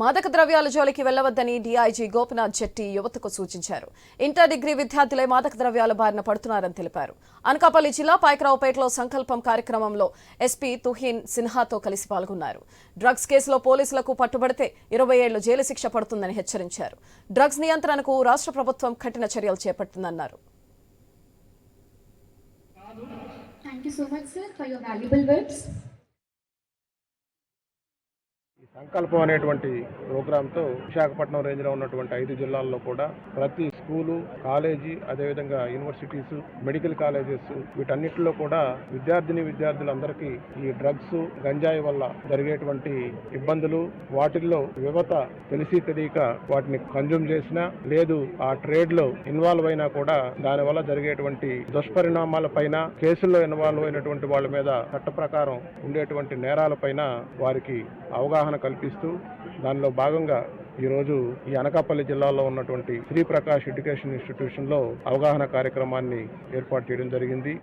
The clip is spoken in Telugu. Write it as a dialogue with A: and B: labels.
A: మాదక ద్రవ్యాల జోలికి వెళ్ళవద్దని డీఐజీ గోపనాథ్ జెట్టి యువతకు సూచించారు. ఇంటర్ డిగ్రీ విద్యార్థులే మాదక ద్రవ్యాల బారిన పడుతున్నారని తెలిపారు. అనకాపల్లి జిల్లా పాయకరావుపేటలో సంకల్పం కార్యక్రమంలో ఎస్పీ తుహీన్ సిన్హాతో కలిసి పాల్గొన్నారు. డ్రగ్స్ కేసులో పోలీసులకు పట్టుబడితే ఇరవై ఏళ్ళు జైలు శిక్ష పడుతుందని హెచ్చరించారు. డ్రగ్స్ నియంత్రణకు రాష్ట్ర ప్రభుత్వం కఠిన చర్యలు చేపట్టిందన్నారు
B: Thank you so much, sir, for your valuable words.
C: సంకల్పం అనేటువంటి ప్రోగ్రాంతో విశాఖపట్నం రేంజ్లో ఉన్నటువంటి ఐదు జిల్లాల్లో కూడా ప్రతి స్కూలు కాలేజీ అదేవిధంగా యూనివర్సిటీస్ మెడికల్ కాలేజెస్ వీటన్నిటిలో కూడా విద్యార్థిని విద్యార్థులందరికీ ఈ డ్రగ్స్ గంజాయి వల్ల జరిగేటువంటి ఇబ్బందులు వాటిల్లో యువత తెలిసి తెలియక వాటిని కన్జ్యూమ్ చేసినా లేదు ఆ ట్రేడ్లో ఇన్వాల్వ్ అయినా కూడా దానివల్ల జరిగేటువంటి దుష్పరిణామాల పైన కేసుల్లో ఇన్వాల్వ్ అయినటువంటి వాళ్ళ మీద చట్ట ప్రకారం ఉండేటువంటి నేరాలపైన వారికి అవగాహన కల్పిస్తూ దానిలో భాగంగా ఈరోజు ఈ అనకాపల్లి జిల్లాలో ఉన్నటువంటి శ్రీ ప్రకాష్ ఎడ్యుకేషన్ ఇన్స్టిట్యూషన్లో అవగాహన కార్యక్రమాన్ని ఏర్పాటు చేయడం జరిగింది.